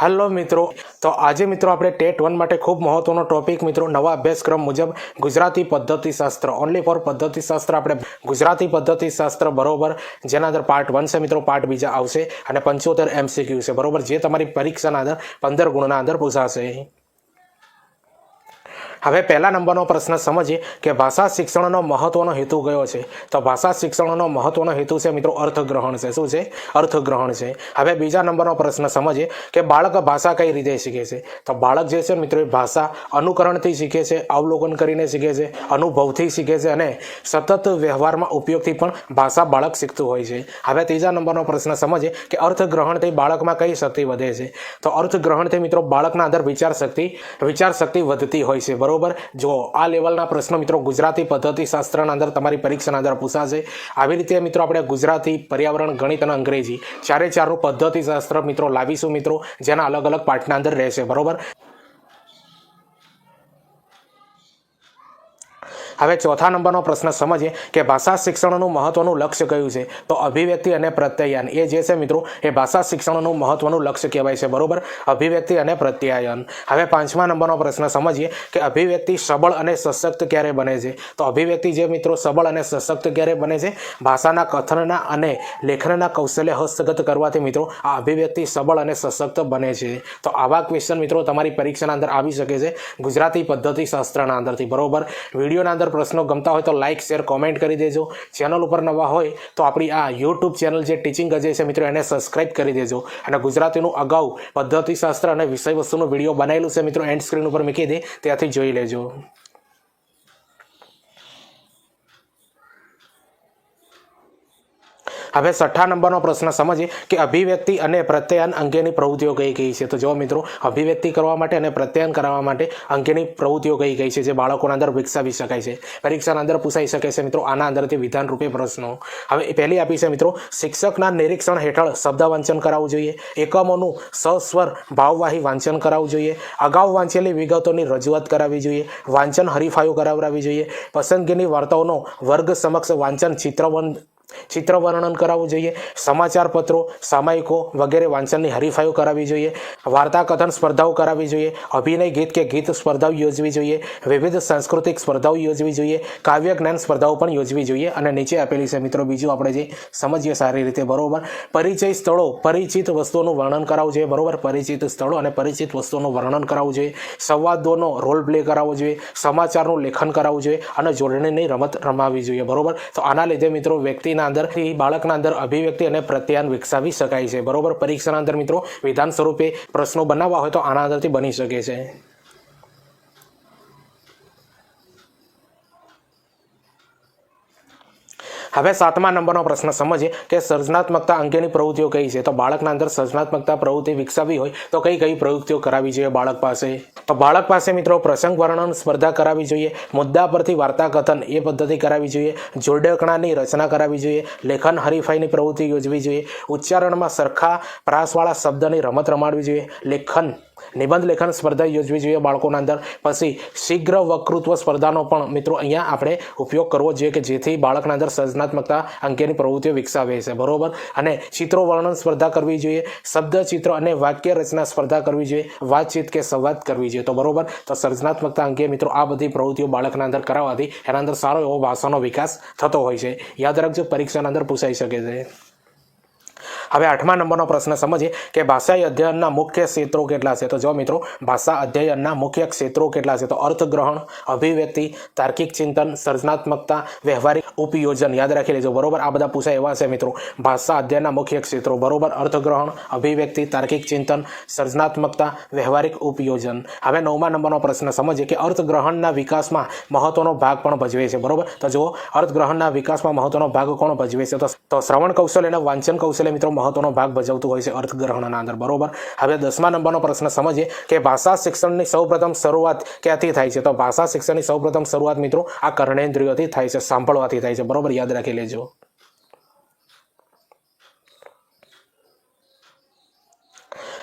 Hello મિત્રો, તો આજે મિત્રો આપણે ટેટ વન માટે ખૂબ મહત્વનો ટોપિક મિત્રો, નવા અભ્યાસક્રમ મુજબ ગુજરાતી પદ્ધતિશાસ્ત્ર ઓનલી ફોર પદ્ધતિશાસ્ત્ર આપણે ગુજરાતી પદ્ધતિશાસ્ત્ર બરોબર, જેના અંદર પાર્ટ વન છે મિત્રો પાર્ટ બીજા આવશે, અને પંચોતેર એમસીક્યુ છે, બરોબર? જે તમારી પરીક્ષાના અંદર પંદર ગુણના અંદર પૂછાશે. હવે પહેલા નંબરનો પ્રશ્ન સમજીએ કે ભાષા શિક્ષણનો મહત્વનો હેતુ કયો છે? તો ભાષા શિક્ષણનો મહત્વનો હેતુ છે મિત્રો અર્થગ્રહણ છે. શું છે? અર્થગ્રહણ છે. હવે બીજા નંબરનો પ્રશ્ન સમજીએ કે બાળક ભાષા કઈ રીતે શીખે છે? તો બાળક જે છે મિત્રો એ ભાષા અનુકરણથી શીખે છે, અવલોકન કરીને શીખે છે, અનુભવથી શીખે છે અને સતત વ્યવહારમાં ઉપયોગથી પણ ભાષા બાળક શીખતું હોય છે. હવે ત્રીજા નંબરનો પ્રશ્ન સમજીએ કે અર્થગ્રહણથી બાળકમાં કઈ શક્તિ વધે છે? તો અર્થગ્રહણથી મિત્રો બાળકના અંદર વિચાર શક્તિ વિચાર શક્તિ વધતી હોય છે. બરોબર? જો આ લેવલના પ્રશ્નો મિત્રો ગુજરાતી પદ્ધતિ શાસ્ત્રના અંદર તમારી પરીક્ષાના અંદર પૂછાશે. આવી રીતે મિત્રો આપણે ગુજરાતી પર્યાવરણ, ગણિત અને અંગ્રેજી ચારે ચારનું પદ્ધતિશાસ્ત્ર મિત્રો લાવીશું મિત્રો, જેના અલગ અલગ પાઠના અંદર રહેશે. બરોબર? હવે ચોથા નંબરનો પ્રશ્ન સમજીએ કે ભાષા શિક્ષણનું મહત્વનું લક્ષ્ય કયું છે? તો અભિવ્યક્તિ અને પ્રત્યયન. એ જે છે મિત્રો, એ ભાષા શિક્ષણનું મહત્વનું લક્ષ્ય કહેવાય છે. બરોબર? અભિવ્યક્તિ અને પ્રત્યાયન. હવે પાંચમા નંબરનો પ્રશ્ન સમજીએ કે અભિવ્યક્તિ સબળ અને સશક્ત ક્યારે બને છે? તો અભિવ્યક્તિ જે મિત્રો, સબળ અને સશક્ત ક્યારે બને છે? ભાષાના કથનના અને લેખનના કૌશલ્ય હસ્તગત કરવાથી મિત્રો, આ અભિવ્યક્તિ સબળ અને સશક્ત બને છે. તો આવા ક્વેશ્ચન મિત્રો તમારી પરીક્ષાના અંદર આવી શકે છે. ગુજરાતી પદ્ધતિ શાસ્ત્રના અંદરથી. બરોબર? વિડીયોના અંદર પ્રશ્નો ગમતા હોય તો લાઇક શેર કોમેન્ટ કરી દેજો. ચેનલ ઉપર નવા હોય તો આપણી આ યુટ્યુબ ચેનલ જે ટીચિંગ અજય છે મિત્રો, એને સબસ્ક્રાઇબ કરી દેજો. અને ગુજરાતીનું અગાઉ પદ્ધતિશાસ્ત્ર અને વિષય વસ્તુનું વીડિયો બનાવેલું છે મિત્રો એન્ડ સ્ક્રીન ઉપર મૂકી દે. ત્યાંથી જોઈ લેજો. હવે છઠ્ઠા નંબરનો પ્રશ્ન સમજીએ કે અભિવ્યક્તિ અને પ્રત્યયન અંગેની પ્રવૃત્તિઓ કઈ કઈ છે? તો જો મિત્રો, અભિવ્યક્તિ કરવા માટે અને પ્રત્યયન કરવા માટે અંગેની પ્રવૃત્તિઓ કઈ કઈ છે જે બાળકોના અંદર વિકસાવી શકાય છે? પરીક્ષાના અંદર પૂછાઈ શકે છે મિત્રો, આના અંદરથી વિધાન રૂપે પ્રશ્નો. હવે પહેલી આપી છે મિત્રો, શિક્ષકના નિરીક્ષણ હેઠળ શબ્દ વાંચન કરાવવું જોઈએ, એકમોનું સસ્વર ભાવવાહી વાંચન કરાવવું જોઈએ, અગાઉ વાંચેલી વિગતોની રજૂઆત કરાવવી જોઈએ, વાંચન હરીફાઈઓ કરાવડાવી જોઈએ, પસંદગીની વાર્તાઓનો વર્ગ સમક્ષ વાંચન ચિત્રવન ચિત્ર વર્ણન કરાવવું જોઈએ સમાચાર પત્રો સામાયિકો વગેરે વાંચનની હરીફાઈઓ કરાવવી જોઈએ વાર્તા કથન સ્પર્ધાઓ કરાવવી જોઈએ, અભિનય ગીત કે ગીત સ્પર્ધાઓ યોજવી જોઈએ, વિવિધ સાંસ્કૃતિક સ્પર્ધાઓ યોજવી જોઈએ, કાવ્ય જ્ઞાન સ્પર્ધાઓ પણ યોજવી જોઈએ. અને નીચે આપેલી છે મિત્રો બીજું આપણે જે સમજીએ સારી રીતે, બરોબર? પરિચય સ્થળો, પરિચિત વસ્તુઓનું વર્ણન કરાવવું જોઈએ, બરોબર? પરિચિત સ્થળો અને પરિચિત વસ્તુઓનું વર્ણન કરાવવું જોઈએ, સંવાદોનો રોલ પ્લે કરાવવો જોઈએ, સમાચારનું લેખન કરાવવું જોઈએ અને જોડણીની રમત રમાવવી જોઈએ, બરોબર? તો આના લીધે મિત્રો વ્યક્તિના અંદરથી બાળકના અંદર અભિવ્યક્તિ અને પ્રત્યાયન વિકસાવી શકાય છે. બરોબર? પરીક્ષાના અંદર મિત્રો વિધાન સ્વરૂપે પ્રશ્નો બનાવવા હોય તો આના અંદરથી બની શકે છે. હવે સાતમા નંબરનો પ્રશ્ન સમજીએ કે સર્જનાત્મકતા અંગેની પ્રવૃત્તિઓ કઈ છે? તો બાળકના અંદર સર્જનાત્મકતા પ્રવૃત્તિ વિકસાવી હોય તો કઈ કઈ પ્રવૃત્તિઓ કરાવી જોઈએ બાળક પાસે? તો બાળક પાસે મિત્રો પ્રસંગ વર્ણન સ્પર્ધા કરાવી જોઈએ, મુદ્દા પરથી વાર્તા કથન એ પદ્ધતિ કરાવવી જોઈએ, જોડકણાની રચના કરાવી જોઈએ, લેખન હરીફાઈની પ્રવૃત્તિ યોજવી જોઈએ, ઉચ્ચારણમાં સરખા પ્રાસવાળા શબ્દની રમત રમાડવી જોઈએ, લેખન નિબંધ લેખન સ્પર્ધા યોજવી જોઈએ બાળકોના અંદર. પછી શીઘ્ર વકૃત્વ સ્પર્ધાનો પણ મિત્રો અહીંયા આપણે ઉપયોગ કરવો જોઈએ કે જેથી બાળકના અંદર સર્જનાત્મકતા અંગેની પ્રવૃત્તિઓ વિકસાવે છે. બરોબર? અને ચિત્રો વર્ણન સ્પર્ધા કરવી જોઈએ, શબ્દ, ચિત્ર અને વાક્ય રચના સ્પર્ધા કરવી જોઈએ, વાતચીત કે સંવાદ કરવી જોઈએ. તો બરોબર? તો સર્જનાત્મકતા અંગે મિત્રો આ બધી પ્રવૃત્તિઓ બાળકના અંદર કરાવવાથી એના અંદર સારો એવો ભાષાનો વિકાસ થતો હોય છે. યાદ રાખજો, પરીક્ષાના અંદર પૂછાઈ શકે છે. હવે આઠમા નંબરનો પ્રશ્ન સમજીએ કે ભાષા અધ્યયનના મુખ્ય ક્ષેત્રો કેટલા છે? તો જો મિત્રો, ભાષા અધ્યયનના મુખ્ય ક્ષેત્રો કેટલા છે? તો અર્થગ્રહણ, અભિવ્યક્તિ, તાર્કિક ચિંતન, સર્જનાત્મકતા, વ્યવહારિક ઉપયોજન, યાદ રાખી લેજો. બરોબર? આ બધા પૂછાય એવા છે મિત્રો. ભાષા અધ્યયનના મુખ્ય ક્ષેત્રો. બરોબર? અર્થગ્રહણ, અભિવ્યક્તિ, તાર્કિક ચિંતન, સર્જનાત્મકતા, વ્યવહારિક ઉપયોજન. હવે નવમા નંબરનો પ્રશ્ન સમજીએ કે અર્થગ્રહણના વિકાસમાં મહત્વનો ભાગ પણ ભજવે છે. બરોબર? તો જુઓ, અર્થગ્રહણના વિકાસમાં મહત્વનો ભાગ કોણ ભજવે છે? તો શ્રવણ કૌશલ્ય અને વાંચન કૌશલ્ય મિત્રો મહત્વનો ભાગ ભજવતું હોય છે અર્થગ્રહણના અંદર, બરોબર? હવે દસમા નંબરનો પ્રશ્ન સમજીએ કે ભાષા શિક્ષણની સૌપ્રથમ શરૂઆત ક્યાંથી થાય છે? તો ભાષા શિક્ષણની સૌપ્રથમ શરૂઆત મિત્રો આ કર્ણેન્દ્રિયોથી થાય છે, સાંભળવાથી થાય છે, બરોબર? યાદ રાખી લેજો.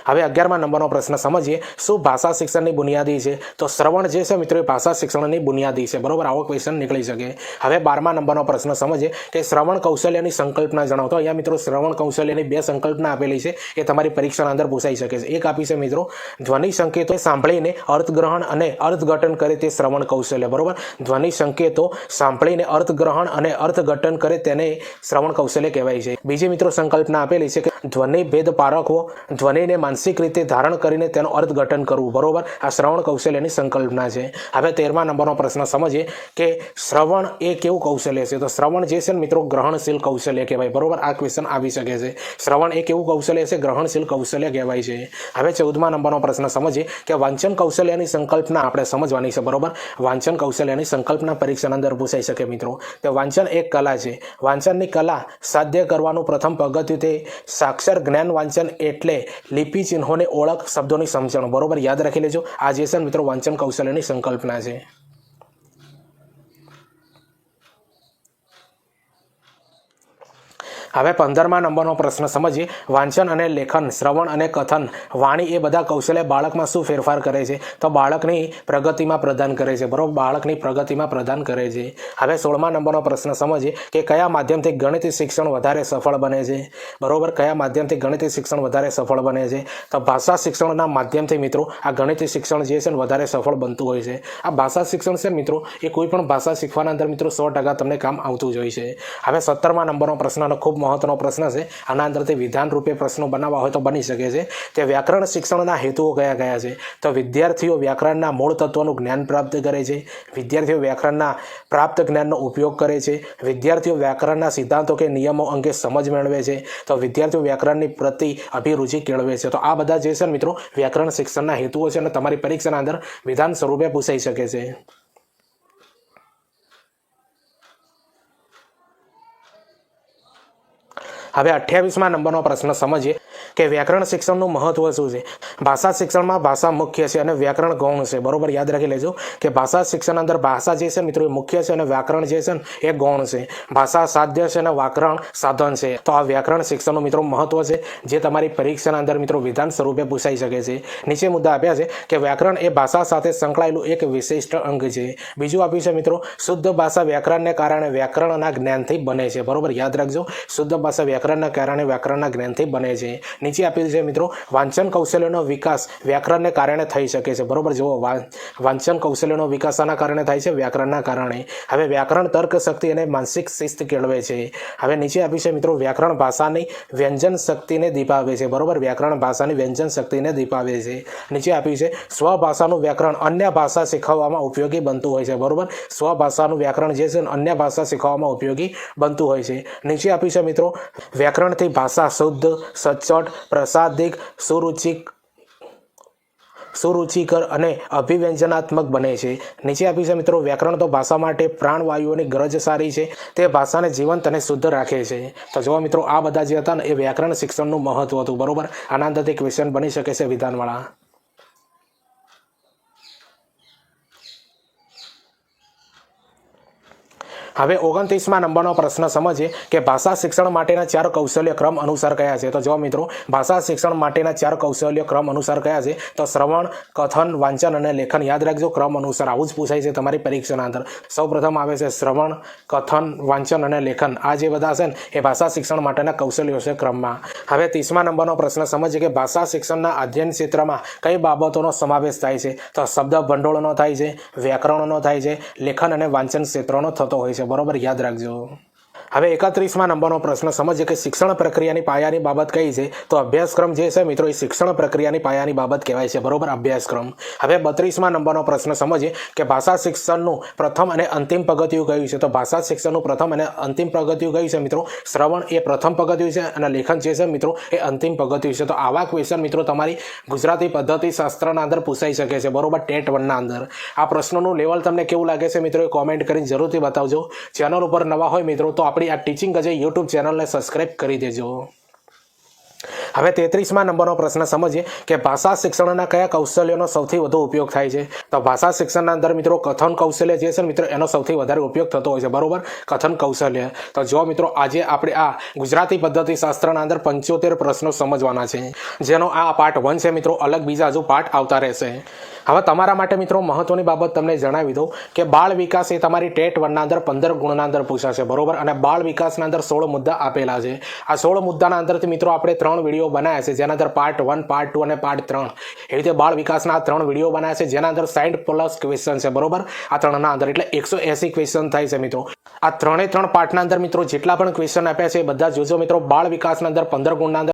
હવે અગિયારમા નંબરનો પ્રશ્ન સમજીએ. શું ભાષા શિક્ષણની બુનિયાદી છે? તો શ્રવણ જે છે મિત્રો એ ભાષા શિક્ષણની બુનિયાદી છે. બરોબર? આવો ક્વેશ્ચન નીકળી શકે. હવે બારમા નંબરનો પ્રશ્ન સમજીએ. કે શ્રવણ કૌશલ્યની સંકલ્પના જણાવો. તો અહીંયા મિત્રો શ્રવણ કૌશલ્યની બે સંકલ્પના આપેલી છે. એ તમારી પરીક્ષાના અંદર પૂછાઈ શકે છે. એક આપી છે મિત્રો, ધ્વનિ સંકેતો સાંભળીને અર્થગ્રહણ અને અર્થઘટન કરે તે શ્રવણ કૌશલ્ય. બરોબર? ધ્વનિ સંકેતો સાંભળીને અર્થગ્રહણ અને અર્થઘટન કરે તેને શ્રવણ કૌશલ્ય કહેવાય છે. બીજી મિત્રો સંકલ્પના આપેલી છે કે, ધ્વનિ ભેદ પારખવો, ધ્વનિને માનસિક રીતે ધારણ કરીને તેનો અર્થઘટન કરવું. બરોબર? આ શ્રવણ કૌશલ્યની સંકલ્પના છે. હવે તેરમા નંબરનો પ્રશ્ન સમજીએ કે શ્રવણ એ કેવું કૌશલ્ય છે? તો શ્રવણ જે છે ને મિત્રો, ગ્રહણશીલ કૌશલ્ય કહેવાય. બરોબર? આ ક્વેશ્ચન આવી શકે છે. શ્રવણ એ કેવું કૌશલ્ય છે? ગ્રહણશીલ કૌશલ્ય કહેવાય છે. હવે ચૌદમા નંબરનો પ્રશ્ન સમજીએ કે વાંચન કૌશલ્યની સંકલ્પના આપણે સમજવાની છે. બરોબર? વાંચન કૌશલ્યની સંકલ્પના પરીક્ષાના અંદર પૂછાઈ શકે મિત્રો. તો વાંચન એક કલા છે. વાંચનની કલા સાધ્ય કરવાનું પ્રથમ પગથિયું તે સાક્ષર જ્ઞાન વાંચન એટલે લિપિ ચિહ્નોને ઓળખ, શબ્દોની સમજણ, બરોબર યાદ રાખી લેજો. આ જે છે મિત્રો વાંચન કૌશલ્યની સંકલ્પના છે. હવે પંદરમા નંબરનો પ્રશ્ન સમજીએ. વાંચન અને લેખન, શ્રવણ અને કથન. વાણી એ બધા કૌશલ્ય બાળકમાં શું ફેરફાર કરે છે? તો બાળકની પ્રગતિમાં પ્રદાન કરે છે. બરોબર? બાળકની પ્રગતિમાં પ્રદાન કરે છે. હવે સોળમા નંબરનો પ્રશ્ન સમજીએ કે કયા માધ્યમથી ગણિત શિક્ષણ વધારે સફળ બને છે? બરોબર? કયા માધ્યમથી ગણિત શિક્ષણ વધારે સફળ બને છે? તો ભાષા શિક્ષણના માધ્યમથી મિત્રો, આ ગણિત શિક્ષણ જે છે ને વધારે સફળ બનતું હોય છે. આ ભાષા શિક્ષણ છે મિત્રો, એ કોઈ પણ ભાષા શીખવાના અંદર મિત્રો સો ટકા તમને કામ આવતું જ હોય છે. હવે સત્તરમા નંબરનો પ્રશ્નનો ખૂબ મહત્વનો પ્રશ્ન છે. આના અંદરથી વિધાન રૂપે પ્રશ્નો બનાવવા હોય તો બની શકે છે. તે વ્યાકરણ શિક્ષણના હેતુઓ કયા કયા છે? તો વિદ્યાર્થીઓ વ્યાકરણના મૂળ તત્વોનું જ્ઞાન પ્રાપ્ત કરે છે. વિદ્યાર્થીઓ વ્યાકરણના પ્રાપ્ત જ્ઞાનનો ઉપયોગ કરે છે. વિદ્યાર્થીઓ વ્યાકરણના સિદ્ધાંતો કે નિયમો અંગે સમજ મેળવે છે. તો વિદ્યાર્થીઓ વ્યાકરણની પ્રતિ અભિરુચિ કેળવે છે. તો આ બધા જે છે મિત્રો, વ્યાકરણ શિક્ષણના હેતુઓ છે અને તમારી પરીક્ષાના અંદર વિધાન સ્વરૂપે પૂછાઈ શકે છે. હવે અઠ્યાવીસમાં નંબરનો પ્રશ્ન સમજીએ કે વ્યાકરણ શિક્ષણનું મહત્વ શું છે? ભાષા શિક્ષણમાં ભાષા મુખ્ય છે અને વ્યાકરણ ગૌણ છે. બરોબર યાદ રાખી લેજો કે ભાષા શિક્ષણ અંદર ભાષા જે છે મિત્રો એ મુખ્ય છે અને વ્યાકરણ જે છે ને એ ગૌણ છે. ભાષા સાધ્ય છે અને વ્યાકરણ સાધન છે. તો આ વ્યાકરણ શિક્ષણનું મિત્રો મહત્વ છે જે તમારી પરીક્ષાના અંદર મિત્રો વિધાન સ્વરૂપે પૂછાઈ શકે છે. નીચે મુદ્દા આપ્યા છે કે વ્યાકરણ એ ભાષા સાથે સંકળાયેલું એક વિશિષ્ટ અંગ છે. બીજું આપ્યું છે મિત્રો, શુદ્ધ ભાષા વ્યાકરણને કારણે વ્યાકરણના જ્ઞાનથી બને છે. બરોબર યાદ રાખજો, શુદ્ધ ભાષા વ્યાકરણના કારણે વ્યાકરણના જ્ઞાનથી બને છે. નીચે આપેલ છે મિત્રો, વાંચન કૌશલ્યનો વિકાસ વ્યાકરણને કારણે થઈ શકે છે. બરોબર જુઓ વાંચન કૌશલ્યનો વિકાસ આના કારણે થાય છે? વ્યાકરણના કારણે. હવે વ્યાકરણ તર્ક શક્તિ અને માનસિક શિસ્ત કેળવે છે. હવે નીચે આપી છે મિત્રો, વ્યાકરણ ભાષાની વ્યંજન શક્તિને દીપાવે છે. બરોબર, વ્યાકરણ ભાષાની વ્યંજન શક્તિને દીપાવે છે. નીચે આપ્યું છે, સ્વભાષાનું વ્યાકરણ અન્ય ભાષા શીખવવામાં ઉપયોગી બનતું હોય છે. બરોબર, સ્વભાષાનું વ્યાકરણ જે છે અન્ય ભાષા શીખવવામાં ઉપયોગી બનતું હોય છે. નીચે આપ્યું છે મિત્રો વ્યાકરણથી ભાષા શુદ્ધ, સચોટ, પ્રસાદિક, સુરુચિક સુરુચિકર અને અભિવ્યંજનાત્મક બને છે. નીચે આપ્યું છે, મિત્રો, વ્યાકરણ તો ભાષા માટે પ્રાણવાયુઓની ગરજ સારી છે. તે ભાષાને જીવંત અને શુદ્ધ રાખે છે. તો જોવા મિત્રો, આ બધા જે હતા ને, એ વ્યાકરણ શિક્ષણનું મહત્વ હતું. બરોબર? આના અંદરથી ક્વેશ્ચન બની શકે છે વિધાનવાળા. હવે ઓગણત્રીસમાં નંબરનો પ્રશ્ન સમજીએ કે ભાષા શિક્ષણ માટેના ચાર કૌશલ્ય ક્રમ અનુસાર કયા છે? તો જો મિત્રો, ભાષા શિક્ષણ માટેના ચાર કૌશલ્ય ક્રમ અનુસાર કયા છે? તો શ્રવણ, કથન, વાંચન અને લેખન. યાદ રાખજો, ક્રમ અનુસાર આવું જ પૂછાય છે તમારી પરીક્ષાના અંદર. સૌપ્રથમ આવે છે શ્રવણ, કથન, વાંચન અને લેખન. આ જે બધા છે ને, એ ભાષા શિક્ષણ માટેના કૌશલ્યો છે ક્રમમાં. હવે ત્રીસમા નંબરનો પ્રશ્ન સમજીએ કે ભાષા શિક્ષણના અધ્યયન ક્ષેત્રમાં કઈ બાબતોનો સમાવેશ થાય છે? તો શબ્દ ભંડોળનો થાય છે, વ્યાકરણનો થાય છે, લેખન અને વાંચન ક્ષેત્રનો થતો હોય છે. બરોબર યાદ રાખજો. હવે એકત્રીસમાં નંબરનો પ્રશ્ન, સમજીએ કે શિક્ષણ પ્રક્રિયાની પાયાની બાબત કઈ છે? તો અભ્યાસક્રમ જે છે મિત્રો, એ શિક્ષણ પ્રક્રિયાની પાયાની બાબત કહેવાય છે. બરોબર? અભ્યાસક્રમ. હવે બત્રીસમાં નંબરનો પ્રશ્ન, સમજીએ કે ભાષા શિક્ષણનું પ્રથમ અને અંતિમ પગથિયું કયું છે? તો ભાષા શિક્ષણનું પ્રથમ અને અંતિમ પગથિયું કયું છે મિત્રો? શ્રવણ એ પ્રથમ પગથિયું છે અને લેખન જે છે મિત્રો, એ અંતિમ પગથિયું છે. તો આવા ક્વેશ્ચન મિત્રો તમારી ગુજરાતી પદ્ધતિ શાસ્ત્રના અંદર પૂછાઈ શકે છે. બરોબર? ટેટ વનના અંદર. આ પ્રશ્નોનું લેવલ તમને કેવું લાગે છે મિત્રો? એ કોમેન્ટ કરીને જરૂરથી બતાવજો. ચેનલ ઉપર નવા હોય મિત્રો, તો આપણી આ ટીચિંગ અજય યુટ્યુબ ચેનલને સબસ્ક્રાઈબ કરી દેજો. હવે તેત્રીસમાં નંબરનો પ્રશ્ન સમજીએ કે ભાષા શિક્ષણના કયા કૌશલ્યોનો સૌથી વધુ ઉપયોગ થાય છે? તો ભાષા શિક્ષણના અંદર મિત્રો કથન કૌશલ્ય જે છે મિત્રો એનો સૌથી વધારે ઉપયોગ થતો હોય છે. બરોબર? કથન કૌશલ્ય. તો જો મિત્રો આજે આપણે આ ગુજરાતી પદ્ધતિ શાસ્ત્રના અંદર પંચોતેર પ્રશ્નો સમજવાના છે. જેનો આ પાર્ટ વન છે મિત્રો. અલગ બીજા હજુ પાર્ટ આવતા રહેશે. હવે તમારા માટે મિત્રો મહત્વની બાબત તમને જણાવી દઉં કે બાળ વિકાસ એ તમારી ટેટ વનના અંદર પંદર ગુણના અંદર પૂછાશે, બરોબર? અને બાળ વિકાસના અંદર સોળ મુદ્દા આપેલા છે. આ સોળ મુદ્દાના અંદરથી મિત્રો આપણે ત્રણ વીડિયો બનાવ્યા છે. જેના અંદર પાર્ટ વન પાર્ટ ટુ અને પાર્ટ ત્રણ. એ રીતે બાળ વિકાસના ત્રણ વીડિયો બનાવ્યા છે, જેના અંદર સાઈઠ પ્લસ ક્વેશ્ચન છે, બરોબર? આ ત્રણના અંદર. એટલે એકસો એસી ક્વેશ્ચન થાય છે મિત્રો. આ ત્રણે ત્રણ પાર્ટના અંદર મિત્રો જેટલા પણ ક્વેશ્ચન આપ્યા છે એ બધા જોજો મિત્રો. બાળ વિકાસના અંદર પંદર ગુણના અંદર